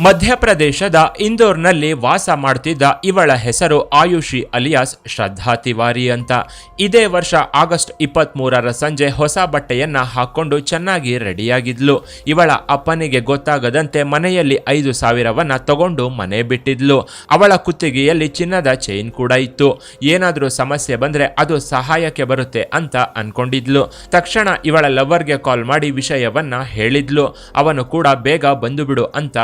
ಮಧ್ಯಪ್ರದೇಶದ ಇಂದೋರ್ನಲ್ಲಿ ವಾಸ ಮಾಡ್ತಿದ್ದ ಇವಳ ಹೆಸರು ಆಯುಷಿ ಅಲಿಯಾಸ್ ಶ್ರದ್ಧಾ ತಿವಾರಿ ಅಂತ. ಇದೇ ವರ್ಷ ಆಗಸ್ಟ್ ಇಪ್ಪತ್ತ್ ಮೂರರ ಸಂಜೆ ಹೊಸ ಬಟ್ಟೆಯನ್ನ ಹಾಕ್ಕೊಂಡು ಚೆನ್ನಾಗಿ ರೆಡಿಯಾಗಿದ್ಲು. ಇವಳ ಅಪ್ಪನಿಗೆ ಗೊತ್ತಾಗದಂತೆ ಮನೆಯಲ್ಲಿ ಐದು ಸಾವಿರವನ್ನು ತಗೊಂಡು ಮನೆ ಬಿಟ್ಟಿದ್ಲು. ಅವಳ ಕುತ್ತಿಗೆಯಲ್ಲಿ ಚಿನ್ನದ ಚೈನ್ ಕೂಡ ಇತ್ತು. ಏನಾದರೂ ಸಮಸ್ಯೆ ಬಂದ್ರೆ ಅದು ಸಹಾಯಕ್ಕೆ ಬರುತ್ತೆ ಅಂತ ಅನ್ಕೊಂಡಿದ್ಲು. ತಕ್ಷಣ ಇವಳ ಲವರ್ಗೆ ಕಾಲ್ ಮಾಡಿ ವಿಷಯವನ್ನ ಹೇಳಿದ್ಲು. ಅವನು ಕೂಡ ಬೇಗ ಬಂದು ಬಿಡು ಅಂತ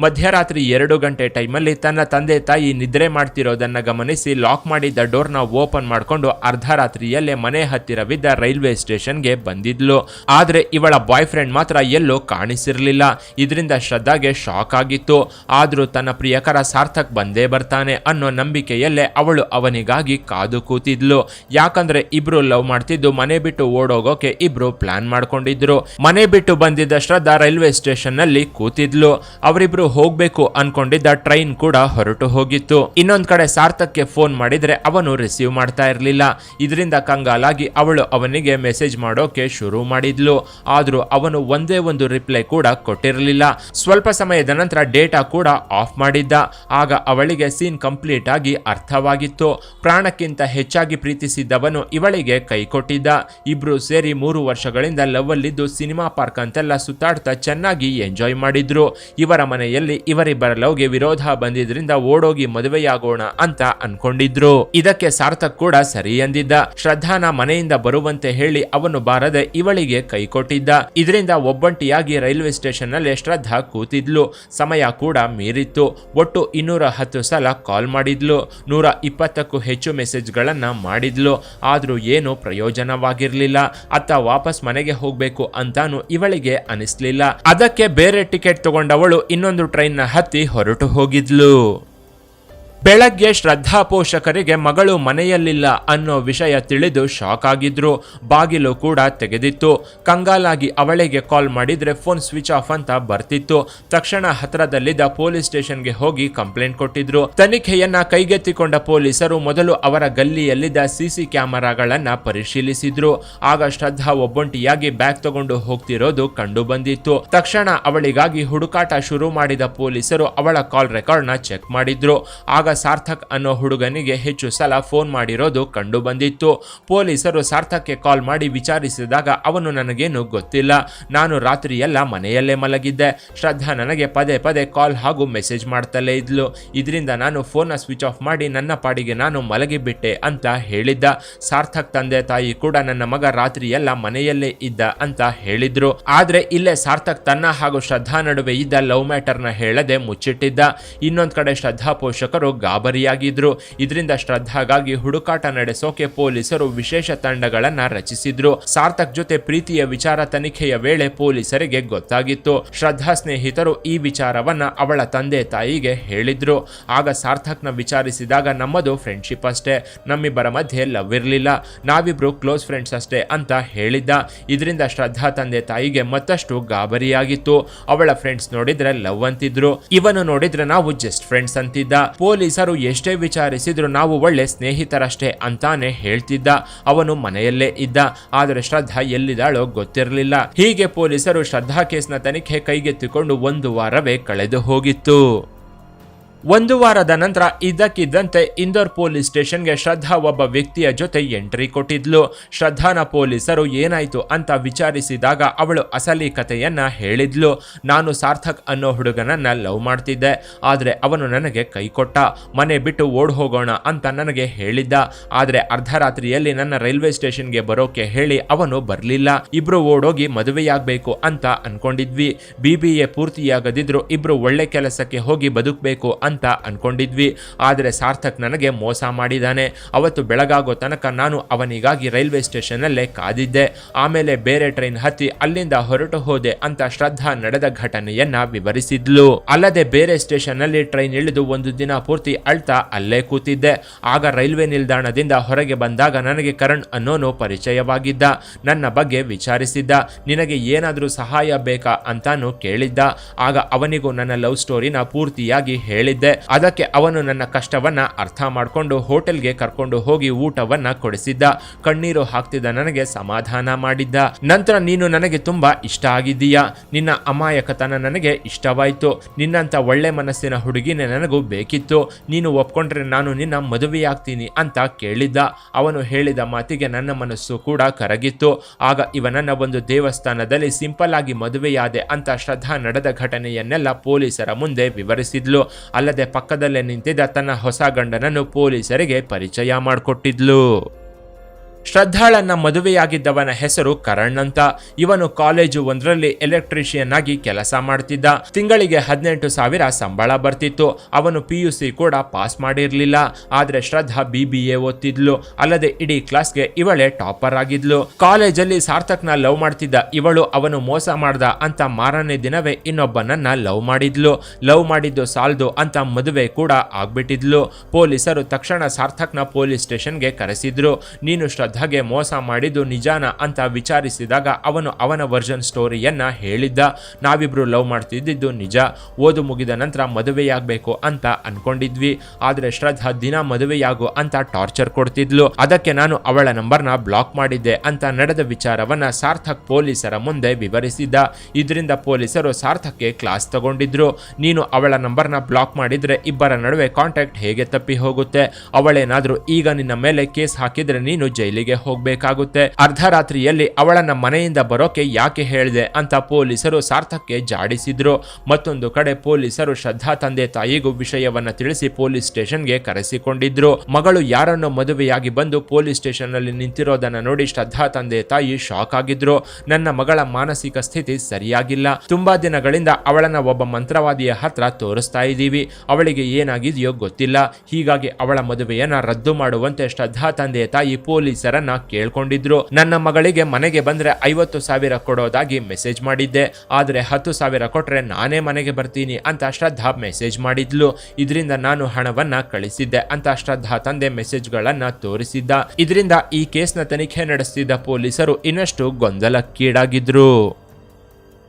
ಮಧ್ಯರಾತ್ರಿ ಎರಡು ಗಂಟೆ ಟೈಮಲ್ಲಿ ತನ್ನ ತಂದೆ ತಾಯಿ ನಿದ್ರೆ ಮಾಡ್ತಿರೋದನ್ನ ಗಮನಿಸಿ ಲಾಕ್ ಮಾಡಿದ್ದ ಡೋರ್ನ ಓಪನ್ ಮಾಡಿಕೊಂಡು ಅರ್ಧ ರಾತ್ರಿಯಲ್ಲೇ ಮನೆ ಹತ್ತಿರವಿದ್ದ ರೈಲ್ವೆ ಸ್ಟೇಷನ್ಗೆ ಬಂದಿದ್ಲು. ಆದರೆ ಇವಳ ಬಾಯ್ ಮಾತ್ರ ಎಲ್ಲೂ ಕಾಣಿಸಿರಲಿಲ್ಲ. ಇದರಿಂದ ಶ್ರದ್ಧಾಗೆ ಶಾಕ್ ಆಗಿತ್ತು. ಆದರೂ ತನ್ನ ಪ್ರಿಯಕರ ಸಾರ್ಥಕ್ ಬಂದೇ ಬರ್ತಾನೆ ಅನ್ನೋ ನಂಬಿಕೆಯಲ್ಲೇ ಅವಳು ಅವನಿಗಾಗಿ ಕಾದು ಕೂತಿದ್ಲು. ಯಾಕಂದ್ರೆ ಇಬ್ರು ಲವ್ ಮಾಡ್ತಿದ್ದು ಮನೆ ಬಿಟ್ಟು ಓಡೋಗೋಕೆ ಇಬ್ರು ಪ್ಲಾನ್ ಮಾಡ್ಕೊಂಡಿದ್ರು. ಮನೆ ಬಿಟ್ಟು ಬಂದಿದ್ದ ಶ್ರದ್ಧಾ ರೈಲ್ವೆ ಸ್ಟೇಷನ್ನಲ್ಲಿ ಕೂತಿದ್ಲು. ಅವರಿಬ್ರು ಹೋಗ್ಬೇಕು ಅನ್ಕೊಂಡಿದ್ದ ಟ್ರೈನ್ ಕೂಡ ಹೊರಟು ಹೋಗಿತ್ತು. ಇನ್ನೊಂದ್ ಕಡೆ ಸಾರ್ಥಕ್ಗೆ ಫೋನ್ ಮಾಡಿದ್ರೆ ಅವನು ರಿಸೀವ್ ಮಾಡ್ತಾ ಇರ್ಲಿಲ್ಲ. ಇದರಿಂದ ಕಂಗಾಲಾಗಿ ಅವಳು ಅವನಿಗೆ ಮೆಸೇಜ್ ಮಾಡೋಕೆ ಶುರು ಮಾಡಿದ್ಲು. ಆದ್ರೂ ಅವನು ಒಂದೇ ಒಂದು ರಿಪ್ಲೈ ಕೂಡ ಕೊಟ್ಟಿರಲಿಲ್ಲ. ಸ್ವಲ್ಪ ಸಮಯದ ನಂತರ ಡೇಟಾ ಕೂಡ ಆಫ್ ಮಾಡಿದ್ದ. ಆಗ ಅವಳಿಗೆ ಸೀನ್ ಕಂಪ್ಲೀಟ್ ಆಗಿ ಅರ್ಥವಾಗಿತ್ತು. ಪ್ರಾಣಕ್ಕಿಂತ ಹೆಚ್ಚಾಗಿ ಪ್ರೀತಿಸಿದ್ದವನು ಇವಳಿಗೆ ಕೈ ಕೊಟ್ಟಿದ್ದ. ಇಬ್ರು ಸೇರಿ ಮೂರು ವರ್ಷಗಳಿಂದ ಲವ್ ಅಲ್ಲಿದ್ದು ಸಿನಿಮಾ ಪಾರ್ಕ್ ಅಂತೆಲ್ಲ ಸುತ್ತಾಡ್ತಾ ಚೆನ್ನಾಗಿ ಎಂಜಾಯ್ ಮಾಡಿದ್ರು. ಇವರ ಮನೆಯಲ್ಲಿ ಇವರಿಬ್ಬರ ಲವ್ಗೆ ವಿರೋಧ ಬಂದಿದ್ರಿಂದ ಓಡೋಗಿ ಮದುವೆಯಾಗೋಣ ಅಂತ ಅನ್ಕೊಂಡಿದ್ರು. ಇದಕ್ಕೆ ಸಾರ್ಥಕ್ ಕೂಡ ಸರಿ ಎಂದಿದ್ದ. ಶ್ರದ್ಧಾನ ಮನೆಯಿಂದ ಬರುವಂತೆ ಹೇಳಿ ಅವನು ಬಾರದೆ ಇವಳಿಗೆ ಕೈಕೊಟ್ಟಿದ್ದ ಇದರಿಂದ ಒಬ್ಬಂಟಿಯಾಗಿ ರೈಲ್ವೆ ಸ್ಟೇಷನ್ನಲ್ಲಿ ಶ್ರದ್ಧಾ ಕೂತಿದ್ಲು. ಸಮಯ ಕೂಡ ಮೀರಿತ್ತು. ಒಟ್ಟು ಇನ್ನೂರ ಹತ್ತು ಸಲ ಕಾಲ್ ಮಾಡಿದ್ಲು. ನೂರ ಇಪ್ಪತ್ತಕ್ಕೂ ಹೆಚ್ಚು ಮೆಸೇಜ್ಗಳನ್ನ ಮಾಡಿದ್ಲು. ಆದ್ರೂ ಏನು ಪ್ರಯೋಜನವಾಗಿರ್ಲಿಲ್ಲ. ಅತ್ತ ವಾಪಸ್ ಮನೆಗೆ ಹೋಗ್ಬೇಕು ಅಂತಾನು ಇವಳಿಗೆ ಅನಿಸ್ಲಿಲ್ಲ. ಅದಕ್ಕೆ ಬೇರೆ ಟಿಕೆಟ್ ತಗೊಂಡವಳು ಇನ್ನೊಂದು ಟ್ರೈನ್ನ ಹತ್ತಿ ಹೊರಟು ಹೋಗಿದ್ಲು. ಬೆಳಗ್ಗೆ ಶ್ರದ್ಧಾ ಪೋಷಕರಿಗೆ ಮಗಳು ಮನೆಯಲ್ಲಿಲ್ಲ ಅನ್ನೋ ವಿಷಯ ತಿಳಿದು ಶಾಕ್ ಆಗಿದ್ರು. ಬಾಗಿಲು ಕೂಡ ತೆಗೆದಿತ್ತು. ಕಂಗಾಲಾಗಿ ಅವಳಿಗೆ ಕಾಲ್ ಮಾಡಿದ್ರೆ ಫೋನ್ ಸ್ವಿಚ್ ಆಫ್ ಅಂತ ಬರ್ತಿತ್ತು. ತಕ್ಷಣ ಹತ್ರದಲ್ಲಿದ್ದ ಪೊಲೀಸ್ ಸ್ಟೇಷನ್ಗೆ ಹೋಗಿ ಕಂಪ್ಲೇಂಟ್ ಕೊಟ್ಟಿದ್ರು. ತನಿಖೆಯನ್ನ ಕೈಗೆತ್ತಿಕೊಂಡ ಪೊಲೀಸರು ಮೊದಲು ಅವರ ಗಲ್ಲಿಯಲ್ಲಿದ್ದ ಸಿಸಿ ಕ್ಯಾಮೆರಾಗಳನ್ನ ಪರಿಶೀಲಿಸಿದ್ರು. ಆಗ ಶ್ರದ್ಧಾ ಒಬ್ಬೊಂಟಿಯಾಗಿ ಬ್ಯಾಗ್ ತಗೊಂಡು ಹೋಗ್ತಿರೋದು ಕಂಡು ಬಂದಿತ್ತು. ತಕ್ಷಣ ಅವಳಿಗಾಗಿ ಹುಡುಕಾಟ ಶುರು ಮಾಡಿದ ಪೊಲೀಸರು ಅವಳ ಕಾಲ್ ರೆಕಾರ್ಡ್ನ ಚೆಕ್ ಮಾಡಿದ್ರು. ಆಗ ಸಾರ್ಥಕ್ ಅನ್ನೋ ಹುಡುಗನಿಗೆ ಹೆಚ್ಚು ಸಲ ಫೋನ್ ಮಾಡಿರೋದು ಕಂಡು ಬಂದಿತ್ತು. ಪೊಲೀಸರು ಸಾರ್ಥಕ್ಗೆ ಕಾಲ್ ಮಾಡಿ ವಿಚಾರಿಸಿದಾಗ ಅವನು ನನಗೇನು ಗೊತ್ತಿಲ್ಲ. ನಾನು ರಾತ್ರಿಯೆಲ್ಲ ಮನೆಯಲ್ಲೇ ಮಲಗಿದ್ದೆ. ಶ್ರದ್ಧಾ ನನಗೆ ಪದೇ ಪದೇ ಕಾಲ್ ಹಾಗೂ ಮೆಸೇಜ್ ಮಾಡ್ತಲೇ ಇದ್ಲು. ಇದರಿಂದ ನಾನು ಫೋನ್ನ ಸ್ವಿಚ್ ಆಫ್ ಮಾಡಿ ನನ್ನ ಪಾಡಿಗೆ ನಾನು ಮಲಗಿಬಿಟ್ಟೆ ಅಂತ ಹೇಳಿದ್ದ. ಸಾರ್ಥಕ್ ತಂದೆ ತಾಯಿ ಕೂಡ ನನ್ನ ಮಗ ರಾತ್ರಿಯೆಲ್ಲ ಮನೆಯಲ್ಲೇ ಇದ್ದ ಅಂತ ಹೇಳಿದ್ರು. ಆದ್ರೆ ಇಲ್ಲೇ ಸಾರ್ಥಕ್ ತನ್ನ ಹಾಗೂ ಶ್ರದ್ಧಾ ನಡುವೆ ಇದ್ದ ಲವ್ ಮ್ಯಾಟರ್ನ ಹೇಳದೆ ಮುಚ್ಚಿಟ್ಟಿದ್ದ. ಇನ್ನೊಂದ್ ಕಡೆ ಶ್ರದ್ಧಾ ಪೋಷಕರು ಗಾಬರಿಯಾಗಿದ್ರು. ಇದರಿಂದ ಶ್ರದ್ಧಾಗಾಗಿ ಹುಡುಕಾಟ ನಡೆಸೋಕೆ ಪೊಲೀಸರು ವಿಶೇಷ ತಂಡಗಳನ್ನ ರಚಿಸಿದ್ರು. ಸಾರ್ಥಕ್ ಜೊತೆ ಪ್ರೀತಿಯ ವಿಚಾರ ತನಿಖೆಯ ವೇಳೆ ಪೊಲೀಸರಿಗೆ ಗೊತ್ತಾಗಿತ್ತು. ಶ್ರದ್ಧಾ ಸ್ನೇಹಿತರು ಈ ವಿಚಾರವನ್ನ ಅವಳ ತಂದೆ ತಾಯಿಗೆ ಹೇಳಿದ್ರು. ಆಗ ಸಾರ್ಥಕ್ನ ವಿಚಾರಿಸಿದಾಗ ನಮ್ಮದು ಫ್ರೆಂಡ್ಶಿಪ್ ಅಷ್ಟೇ. ನಮ್ಮಿಬ್ಬರ ಮಧ್ಯೆ ಲವ್ ಇರಲಿಲ್ಲ. ನಾವಿಬ್ರು ಕ್ಲೋಸ್ ಫ್ರೆಂಡ್ಸ್ ಅಷ್ಟೇ ಅಂತ ಹೇಳಿದ್ದ. ಇದರಿಂದ ಶ್ರದ್ಧಾ ತಂದೆ ತಾಯಿಗೆ ಮತ್ತಷ್ಟು ಗಾಬರಿಯಾಗಿತ್ತು. ಅವಳ ಫ್ರೆಂಡ್ಸ್ ನೋಡಿದ್ರೆ ಲವ್ ಅಂತಿದ್ರು. ಇವನು ನೋಡಿದ್ರೆ ನಾವು ಜಸ್ಟ್ ಫ್ರೆಂಡ್ಸ್ ಅಂತಿದ್ದ. ಪೊಲೀಸರು ಎಷ್ಟೇ ವಿಚಾರಿಸಿದ್ರು ನಾವು ಒಳ್ಳೆ ಸ್ನೇಹಿತರಷ್ಟೇ ಅಂತಾನೆ ಹೇಳ್ತಿದ್ದ. ಅವನು ಮನೆಯಲ್ಲೇ ಇದ್ದ. ಆದರೆ ಶ್ರದ್ಧಾ ಎಲ್ಲಿದ್ದಾಳೋ ಗೊತ್ತಿರಲಿಲ್ಲ. ಹೀಗೆ ಪೊಲೀಸರು ಶ್ರದ್ಧಾ ಕೇಸ್ನ ತನಿಖೆ ಕೈಗೆತ್ತಿಕೊಂಡು ಒಂದು ವಾರವೇ ಕಳೆದು ಹೋಗಿತ್ತು. ಒಂದು ವಾರದ ನಂತರ ಇದ್ದಕ್ಕಿದ್ದಂತೆ ಇಂದೋರ್ ಪೊಲೀಸ್ ಸ್ಟೇಷನ್ಗೆ ಶ್ರದ್ಧಾ ಒಬ್ಬ ವ್ಯಕ್ತಿಯ ಜೊತೆ ಎಂಟ್ರಿ ಕೊಟ್ಟಿದ್ಲು. ಶ್ರದ್ಧಾನ ಪೊಲೀಸರು ಏನಾಯ್ತು ಅಂತ ವಿಚಾರಿಸಿದಾಗ ಅವಳು ಅಸಲಿ ಕಥೆಯನ್ನ ಹೇಳಿದ್ಲು. ನಾನು ಸಾರ್ಥಕ್ ಅನ್ನೋ ಹುಡುಗನನ್ನ ಲವ್ ಮಾಡ್ತಿದ್ದೆ. ಆದರೆ ಅವನು ನನಗೆ ಕೈ ಕೊಟ್ಟ. ಮನೆ ಬಿಟ್ಟು ಓಡ್ ಹೋಗೋಣ ಅಂತ ನನಗೆ ಹೇಳಿದ್ದ. ಆದರೆ ಅರ್ಧರಾತ್ರಿಯಲ್ಲಿ ನನ್ನ ರೈಲ್ವೆ ಸ್ಟೇಷನ್ಗೆ ಬರೋಕೆ ಹೇಳಿ ಅವನು ಬರಲಿಲ್ಲ. ಇಬ್ರು ಓಡೋಗಿ ಮದುವೆಯಾಗಬೇಕು ಅಂತ ಅನ್ಕೊಂಡಿದ್ವಿ. ಬಿ ಬಿ ಎ ಪೂರ್ತಿಯಾಗದಿದ್ರು ಇಬ್ರು ಒಳ್ಳೆ ಕೆಲಸಕ್ಕೆ ಹೋಗಿ ಬದುಕಬೇಕು ಅಂತ ಅನ್ಕೊಂಡಿದ್ವಿ. ಆದರೆ ಸಾರ್ಥಕ್ ನನಗೆ ಮೋಸ ಮಾಡಿದ್ದಾನೆ ಅವತ್ತು ಬೆಳಗಾಗೋ ತನಕ ನಾನು ಅವನಿಗಾಗಿ ರೈಲ್ವೆ ಸ್ಟೇಷನ್ನಲ್ಲೇ ಕಾದಿದ್ದೆ. ಆಮೇಲೆ ಬೇರೆ ಟ್ರೈನ್ ಹತ್ತಿ ಅಲ್ಲಿಂದ ಹೊರಟು ಹೋದೆ ಅಂತ ಶ್ರದ್ಧಾ ನಡೆದ ಘಟನೆಯನ್ನ ವಿವರಿಸಿದ್ಲು. ಅಲ್ಲದೆ ಬೇರೆ ಸ್ಟೇಷನ್ನಲ್ಲಿ ಟ್ರೈನ್ ಇಳಿದು ಒಂದು ದಿನ ಪೂರ್ತಿ ಅಳ್ತಾ ಅಲ್ಲೇ ಕೂತಿದ್ದೆ. ಆಗ ರೈಲ್ವೆ ನಿಲ್ದಾಣದಿಂದ ಹೊರಗೆ ಬಂದಾಗ ನನಗೆ ಕರಣ್ ಅನ್ನೋನು ಪರಿಚಯವಾಗಿದ್ದ. ನನ್ನ ಬಗ್ಗೆ ವಿಚಾರಿಸಿದ್ದ. ನಿನಗೆ ಏನಾದರೂ ಸಹಾಯ ಬೇಕಾ ಅಂತಾನು ಕೇಳಿದ್ದ. ಆಗ ಅವನಿಗೂ ನನ್ನ ಲವ್ ಸ್ಟೋರಿನ ಪೂರ್ತಿಯಾಗಿ ಹೇಳಿದ್ದೆ. ಬಂದಿದ್ದೆ ಅದಕ್ಕೆ ಅವನು ನನ್ನ ಕಷ್ಟವನ್ನ ಅರ್ಥ ಮಾಡಿಕೊಂಡು ಹೋಟೆಲ್ಗೆ ಕರ್ಕೊಂಡು ಹೋಗಿ ಊಟವನ್ನ ಕೊಡಿಸಿದ್ದ. ಕಣ್ಣೀರು ಹಾಕ್ತಿದ್ದ ನನಗೆ ಸಮಾಧಾನ ಮಾಡಿದ್ದ. ನಂತರ ನೀನು ನನಗೆ ತುಂಬಾ ಇಷ್ಟ ಆಗಿದ್ದೀಯಾ? ನಿನ್ನ ಅಮಾಯಕತನ ನನಗೆ ಇಷ್ಟವಾಯಿತು. ನಿನ್ನಂತ ಒಳ್ಳೆ ಮನಸ್ಸಿನ ಹುಡುಗಿನೇ ನನಗೂ ಬೇಕಿತ್ತು. ನೀನು ಒಪ್ಕೊಂಡ್ರೆ ನಾನು ನಿನ್ನ ಮದುವೆಯಾಗ್ತೀನಿ ಅಂತ ಕೇಳಿದ್ದ. ಅವನು ಹೇಳಿದ ಮಾತಿಗೆ ನನ್ನ ಮನಸ್ಸು ಕೂಡ ಕರಗಿತ್ತು. ಆಗ ಇವನನ್ನ ಒಂದು ದೇವಸ್ಥಾನದಲ್ಲಿ ಸಿಂಪಲ್ ಆಗಿ ಮದುವೆಯಾದೆ ಅಂತ ಶ್ರದ್ಧಾ ನಡೆದ ಘಟನೆಯನ್ನೆಲ್ಲ ಪೊಲೀಸರ ಮುಂದೆ ವಿವರಿಸಿದ್ಲು. ಅಲ್ಲದೆ ಪಕ್ಕದಲ್ಲೇ ನಿಂತಿದ್ದ ತನ್ನ ಹೊಸ ಗಂಡನನ್ನು ಪೊಲೀಸರಿಗೆ ಪರಿಚಯ ಮಾಡಿಕೊಟ್ಟಿದ್ಲು. ಶ್ರದ್ಧಾಳನ್ನ ಮದುವೆಯಾಗಿದ್ದವನ ಹೆಸರು ಕರಣ್ ಅಂತ. ಇವನು ಕಾಲೇಜು ಒಂದರಲ್ಲಿ ಎಲೆಕ್ಟ್ರಿಷಿಯನ್ ಆಗಿ ಕೆಲಸ ಮಾಡ್ತಿದ್ದ. ತಿಂಗಳಿಗೆ ಹದಿನೆಂಟು ಸಾವಿರ ಸಂಬಳ ಬರ್ತಿತ್ತು. ಅವನು ಪಿ ಯು ಸಿ ಕೂಡ ಪಾಸ್ ಮಾಡಿರಲಿಲ್ಲ. ಆದ್ರೆ ಶ್ರದ್ಧಾ ಬಿ ಬಿ ಎ ಓದ್ತಿದ್ಲು. ಅಲ್ಲದೆ ಇಡೀ ಕ್ಲಾಸ್ಗೆ ಇವಳೇ ಟಾಪರ್ ಆಗಿದ್ಲು. ಕಾಲೇಜಲ್ಲಿ ಸಾರ್ಥಕ್ನ ಲವ್ ಮಾಡ್ತಿದ್ದ ಇವಳು ಅವನು ಮೋಸ ಮಾಡ್ದ ಅಂತ ಮಾರನೇ ದಿನವೇ ಇನ್ನೊಬ್ಬನನ್ನ ಲವ್ ಮಾಡಿದ್ಲು. ಲವ್ ಮಾಡಿದ್ದು ಸಾಲ್ದು ಅಂತ ಮದುವೆ ಕೂಡ ಆಗ್ಬಿಟ್ಟಿದ್ಲು. ಪೊಲೀಸರು ತಕ್ಷಣ ಸಾರ್ಥಕ್ನ ಪೊಲೀಸ್ ಸ್ಟೇಷನ್ಗೆ ಕರೆಸಿದ್ರು. ನೀನು ಶ್ರದ್ಧಾಗೆ ಮೋಸ ಮಾಡಿದ್ದು ನಿಜಾನ ಅಂತ ವಿಚಾರಿಸಿದಾಗ ಅವನು ಅವನ ವರ್ಜನ್ ಸ್ಟೋರಿಯನ್ನ ಹೇಳಿದ್ದ. ನಾವಿಬ್ರು ಲವ್ ಮಾಡ್ತಿದ್ದಿದ್ದು ನಿಜ. ಓದು ಮುಗಿದ ನಂತರ ಮದುವೆಯಾಗಬೇಕು ಅಂತ ಅನ್ಕೊಂಡಿದ್ವಿ. ಆದ್ರೆ ಶ್ರದ್ಧಾ ದಿನ ಮದುವೆಯಾಗು ಅಂತ ಟಾರ್ಚರ್ ಕೊಡ್ತಿದ್ಲು. ಅದಕ್ಕೆ ನಾನು ಅವಳ ನಂಬರ್ನ ಬ್ಲಾಕ್ ಮಾಡಿದ್ದೆ ಅಂತ ನಡೆದ ವಿಚಾರವನ್ನ ಸಾರ್ಥಕ್ ಪೊಲೀಸರ ಮುಂದೆ ವಿವರಿಸಿದ್ದ. ಇದರಿಂದ ಪೊಲೀಸರು ಸಾರ್ಥಕ್ಗೆ ಕ್ಲಾಸ್ ತಗೊಂಡಿದ್ರು. ನೀನು ಅವಳ ನಂಬರ್ನ ಬ್ಲಾಕ್ ಮಾಡಿದ್ರೆ ಇಬ್ಬರ ನಡುವೆ ಕಾಂಟ್ಯಾಕ್ಟ್ ಹೇಗೆ ತಪ್ಪಿ ಹೋಗುತ್ತೆ? ಅವಳೇನಾದ್ರೂ ಈಗ ನಿನ್ನ ಮೇಲೆ ಕೇಸ್ ಹಾಕಿದ್ರೆ ನೀನು ಜೈಲಿಗೆ ಹೋಗ್ಬೇಕಾಗುತ್ತೆ. ಅರ್ಧರಾತ್ರಿಯಲ್ಲಿ ಅವಳನ್ನ ಮನೆಯಿಂದ ಬರೋಕೆ ಯಾಕೆ ಹೇಳಿದೆ ಅಂತ ಪೊಲೀಸರು ಸಾರ್ಥಕ್ಕೆ ಜಾಡಿಸಿದ್ರು. ಮತ್ತೊಂದು ಕಡೆ ಪೊಲೀಸರು ಶ್ರದ್ಧಾ ತಂದೆ ತಾಯಿಗೂ ವಿಷಯವನ್ನ ತಿಳಿಸಿ ಪೊಲೀಸ್ ಸ್ಟೇಷನ್ಗೆ ಕರೆಸಿಕೊಂಡಿದ್ರು. ಮಗಳು ಯಾರನ್ನು ಮದುವೆಯಾಗಿ ಬಂದು ಪೊಲೀಸ್ ಸ್ಟೇಷನ್ ಅಲ್ಲಿ ನಿಂತಿರೋದನ್ನ ನೋಡಿ ಶ್ರದ್ಧಾ ತಂದೆ ತಾಯಿ ಶಾಕ್ ಆಗಿದ್ರು. ನನ್ನ ಮಗಳ ಮಾನಸಿಕ ಸ್ಥಿತಿ ಸರಿಯಾಗಿಲ್ಲ. ತುಂಬಾ ದಿನಗಳಿಂದ ಅವಳನ್ನ ಒಬ್ಬ ಮಂತ್ರವಾದಿಯ ಹತ್ರ ತೋರಿಸ್ತಾ ಇದ್ದೀವಿ. ಅವಳಿಗೆ ಏನಾಗಿದೆಯೋ ಗೊತ್ತಿಲ್ಲ. ಹೀಗಾಗಿ ಅವಳ ಮದುವೆಯನ್ನ ರದ್ದು ಮಾಡುವಂತೆ ಶ್ರದ್ಧಾ ತಂದೆ ತಾಯಿ ಪೊಲೀಸರನ್ನ ಕೇಳ್ಕೊಂಡಿದ್ರು. ನನ್ನ ಮಗಳಿಗೆ ಮನೆಗೆ ಬಂದ್ರೆ ಐವತ್ತು ಸಾವಿರ ಕೊಡೋದಾಗಿ ಮೆಸೇಜ್ ಮಾಡಿದ್ದೆ. ಆದ್ರೆ ಹತ್ತು ಸಾವಿರ ಕೊಟ್ರೆ ನಾನೇ ಮನೆಗೆ ಬರ್ತೀನಿ ಅಂತ ಶ್ರದ್ಧಾ ಮೆಸೇಜ್ ಮಾಡಿದ್ಲು. ಇದರಿಂದ ನಾನು ಹಣವನ್ನ ಕಳಿಸಿದ್ದೆ ಅಂತ ಶ್ರದ್ಧಾ ತಂದೆ ಮೆಸೇಜ್ ಗಳನ್ನ ತೋರಿಸಿದ್ದ. ಇದರಿಂದ ಈ ಕೇಸ್ನ ತನಿಖೆ ನಡೆಸಿದ ಪೊಲೀಸರು ಇನ್ನಷ್ಟು ಗೊಂದಲಕ್ಕೀಡಾಗಿದ್ರು.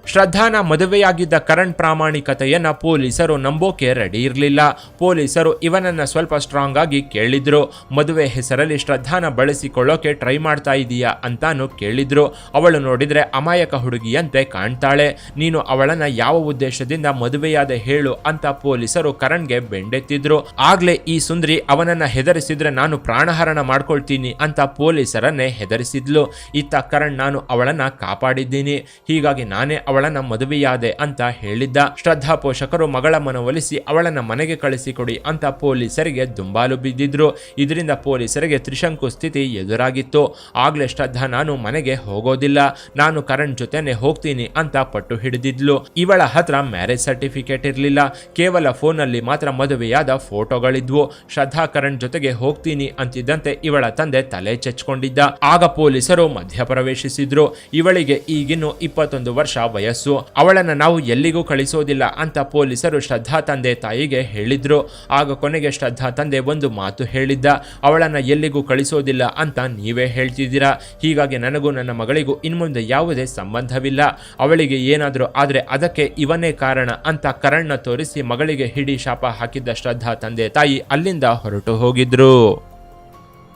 ಶ್ರದ್ಧಾನ ಮದುವೆಯಾಗಿದ್ದ ಕರಣ್ ಪ್ರಾಮಾಣಿಕತೆಯನ್ನ ಪೊಲೀಸರು ನಂಬೋಕೆ ರೆಡಿ ಇರಲಿಲ್ಲ. ಪೊಲೀಸರು ಇವನನ್ನ ಸ್ವಲ್ಪ ಸ್ಟ್ರಾಂಗ್ ಆಗಿ ಕೇಳಿದ್ರು. ಮದುವೆ ಹೆಸರಲ್ಲಿ ಶ್ರದ್ಧಾನ ಬಳಸಿಕೊಳ್ಳೋಕೆ ಟ್ರೈ ಮಾಡ್ತಾ ಇದೀಯಾ ಅಂತಾನು ಕೇಳಿದ್ರು. ಅವಳು ನೋಡಿದ್ರೆ ಅಮಾಯಕ ಹುಡುಗಿಯಂತೆ ಕಾಣ್ತಾಳೆ. ನೀನು ಅವಳನ್ನ ಯಾವ ಉದ್ದೇಶದಿಂದ ಮದುವೆಯಾದ ಹೇಳು ಅಂತ ಪೊಲೀಸರು ಕರಣ್ಗೆ ಬೆಂಡೆತ್ತಿದ್ರು. ಆಗ್ಲೇ ಈ ಸುಂದ್ರಿ ಅವನನ್ನ ಹೆದರಿಸಿದ್ರೆ ನಾನು ಪ್ರಾಣಹರಣ ಮಾಡ್ಕೊಳ್ತೀನಿ ಅಂತ ಪೊಲೀಸರನ್ನೇ ಹೆದರಿಸಿದ್ಲು. ಇತ್ತ ಕರಣ್ ನಾನು ಅವಳನ್ನ ಕಾಪಾಡಿದ್ದೀನಿ. ಹೀಗಾಗಿ ನಾನೇ ಅವಳನ್ನ ಮದುವೆಯಾದೆ ಅಂತ ಹೇಳಿದ್ದ. ಶ್ರದ್ಧಾ ಪೋಷಕರು ಮಗಳ ಮನವೊಲಿಸಿ ಅವಳನ್ನು ಮನೆಗೆ ಕಳಿಸಿಕೊಡಿ ಅಂತ ಪೊಲೀಸರಿಗೆ ದುಂಬಾಲು ಬಿದ್ದಿದ್ರು. ಇದರಿಂದ ಪೊಲೀಸರಿಗೆ ತ್ರಿಶಂಕು ಸ್ಥಿತಿ ಎದುರಾಗಿತ್ತು. ಆಗ್ಲೇ ಶ್ರದ್ಧಾ, ನಾನು ಮನೆಗೆ ಹೋಗೋದಿಲ್ಲ. ನಾನು ಕರಣ್ ಜೊತೆನೆ ಹೋಗ್ತೀನಿ ಅಂತ ಪಟ್ಟು ಹಿಡಿದಿದ್ಲು. ಇವಳ ಹತ್ರ ಮ್ಯಾರೇಜ್ ಸರ್ಟಿಫಿಕೇಟ್ ಇರಲಿಲ್ಲ. ಕೇವಲ ಫೋನಲ್ಲಿ ಮಾತ್ರ ಮದುವೆಯಾದ ಫೋಟೋಗಳಿದ್ವು. ಶ್ರದ್ಧಾ, ಕರಣ್ ಜೊತೆಗೆ ಹೋಗ್ತೀನಿ ಅಂತಿದ್ದಂತೆ ಇವಳ ತಂದೆ ತಲೆ ಚೆಚ್ಕೊಂಡಿದ್ದ. ಆಗ ಪೊಲೀಸರು ಮಧ್ಯಪ್ರವೇಶಿಸಿದ್ರು. ಇವಳಿಗೆ ಈಗಿನ್ನು ಇಪ್ಪತ್ತೊಂದು ವರ್ಷ ಅವಳನ್ನ ನಾವು ಎಲ್ಲಿಗೂ ಕಳಿಸೋದಿಲ್ಲ ಅಂತ ಪೊಲೀಸರು ಶ್ರದ್ಧಾ ತಂದೆ ತಾಯಿಗೆ ಹೇಳಿದ್ರು. ಆಗ ಕೊನೆಗೆ ಶ್ರದ್ಧಾ ತಂದೆ ಒಂದು ಮಾತು ಹೇಳಿದ್ದ, ಅವಳನ್ನು ಎಲ್ಲಿಗೂ ಕಳಿಸೋದಿಲ್ಲ ಅಂತ ನೀವೇ ಹೇಳ್ತಿದ್ದೀರಾ? ಹೀಗಾಗಿ ನನಗೂ ನನ್ನ ಮಗಳಿಗೂ ಇನ್ಮುಂದೆ ಯಾವುದೇ ಸಂಬಂಧವಿಲ್ಲ. ಅವಳಿಗೆ ಏನಾದರೂ ಆದರೆ ಅದಕ್ಕೆ ಇವನೇ ಕಾರಣ ಅಂತ ಕರಣ್ನ ತೋರಿಸಿ ಮಗಳಿಗೆ ಹಿಡಿ ಶಾಪ ಹಾಕಿದ್ದ ಶ್ರದ್ಧಾ ತಂದೆ ತಾಯಿ ಅಲ್ಲಿಂದ ಹೊರಟು ಹೋಗಿದ್ರು.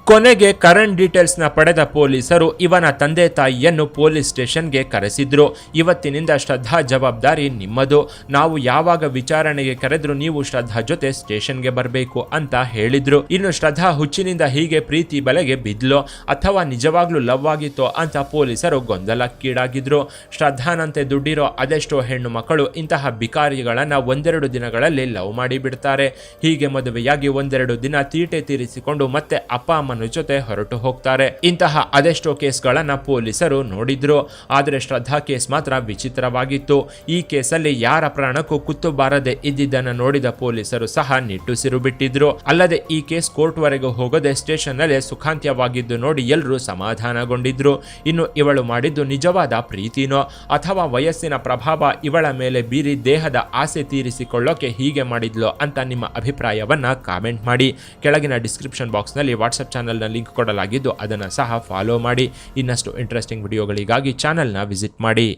ಕೊನೆಗೆ ಕರೆಂಟ್ ಡೀಟೇಲ್ಸ್ನ ಪಡೆದ ಪೊಲೀಸರು ಇವನ ತಂದೆ ತಾಯಿಯನ್ನು ಪೊಲೀಸ್ ಸ್ಟೇಷನ್ಗೆ ಕರೆಸಿದ್ರು. ಇವತ್ತಿನಿಂದ ಶ್ರದ್ಧಾ ಜವಾಬ್ದಾರಿ ನಿಮ್ಮದು. ನಾವು ಯಾವಾಗ ವಿಚಾರಣೆಗೆ ಕರೆದ್ರು ನೀವು ಶ್ರದ್ಧಾ ಜೊತೆ ಸ್ಟೇಷನ್ಗೆ ಬರಬೇಕು ಅಂತ ಹೇಳಿದ್ರು. ಇನ್ನು ಶ್ರದ್ಧಾ ಹುಚ್ಚಿನಿಂದ ಹೀಗೆ ಪ್ರೀತಿ ಬಲೆಗೆ ಬಿದ್ಲೋ. ಅಥವಾ ನಿಜವಾಗ್ಲೂ ಲವ್ ಆಗಿತ್ತೋ ಅಂತ ಪೊಲೀಸರು ಗೊಂದಲಕ್ಕೀಡಾಗಿದ್ರು. ಶ್ರದ್ಧಾನಂತೆ ದುಡ್ಡಿರೋ ಅದೆಷ್ಟೋ ಹೆಣ್ಣು ಮಕ್ಕಳು ಇಂತಹ ಬಿಕಾರಿಗಳನ್ನ ಒಂದೆರಡು ದಿನಗಳಲ್ಲಿ ಲವ್ ಮಾಡಿ ಬಿಡ್ತಾರೆ ಹೀಗೆ ಮದುವೆಯಾಗಿ ಒಂದೆರಡು ದಿನ ತೀಟೆ ತೀರಿಸಿಕೊಂಡು ಮತ್ತೆ ಅಪ್ಪ ಅಮ್ಮನ ಜೊತೆ ಹೊರಟು ಹೋಗ್ತಾರೆ. ಇಂತಹ ಅದೆಷ್ಟೋ ಕೇಸ್ಗಳನ್ನ ಪೊಲೀಸರು ನೋಡಿದ್ರು. ಆದರೆ ಶ್ರದ್ಧಾ ಕೇಸ್ ಮಾತ್ರ ವಿಚಿತ್ರವಾಗಿತ್ತು. ಈ ಕೇಸಲ್ಲಿ ಯಾರ ಪ್ರಾಣಕ್ಕೂ ಕುತ್ತು ಬಾರದೆ ಇದ್ದಿದ್ದನ್ನು ನೋಡಿದ ಪೊಲೀಸರು ಸಹ ನಿಟ್ಟುಸಿರು ಬಿಟ್ಟಿದ್ರು. ಅಲ್ಲದೆ ಈ ಕೇಸ್ ಕೋರ್ಟ್ ವರೆಗೂ ಹೋಗದೆ ಸ್ಟೇಷನ್ನಲ್ಲಿ ಸುಖಾಂತ್ಯವಾಗಿದ್ದು ನೋಡಿ ಎಲ್ಲರೂ ಸಮಾಧಾನಗೊಂಡಿದ್ರು. ಇನ್ನು ಇವಳು ಮಾಡಿದ್ದು ನಿಜವಾದ ಪ್ರೀತಿನೋ ಅಥವಾ ವಯಸ್ಸಿನ ಪ್ರಭಾವ ಇವಳ ಮೇಲೆ ಬೀರಿ ದೇಹದ ಆಸೆ ತೀರಿಸಿಕೊಳ್ಳೋಕೆ ಹೀಗೆ ಮಾಡಿದ್ಲೋ ಅಂತ ನಿಮ್ಮ ಅಭಿಪ್ರಾಯವನ್ನ ಕಾಮೆಂಟ್ ಮಾಡಿ. ಕೆಳಗಿನ ಡಿಸ್ಕ್ರಿಪ್ಷನ್ ಬಾಕ್ಸ್ನಲ್ಲಿ ವಾಟ್ಸಪ್ ಚಾನಲ್ನ ಲಿಂಕ್ ಕೊಡಲಾಗಿದ್ದು ಅದನ್ನು ಸಹ ಫಾಲೋ ಮಾಡಿ. ಇನ್ನಷ್ಟು ಇಂಟ್ರೆಸ್ಟಿಂಗ್ ವಿಡಿಯೋಗಳಿಗಾಗಿ ಚಾನಲ್ನ ವಿಸಿಟ್ ಮಾಡಿ.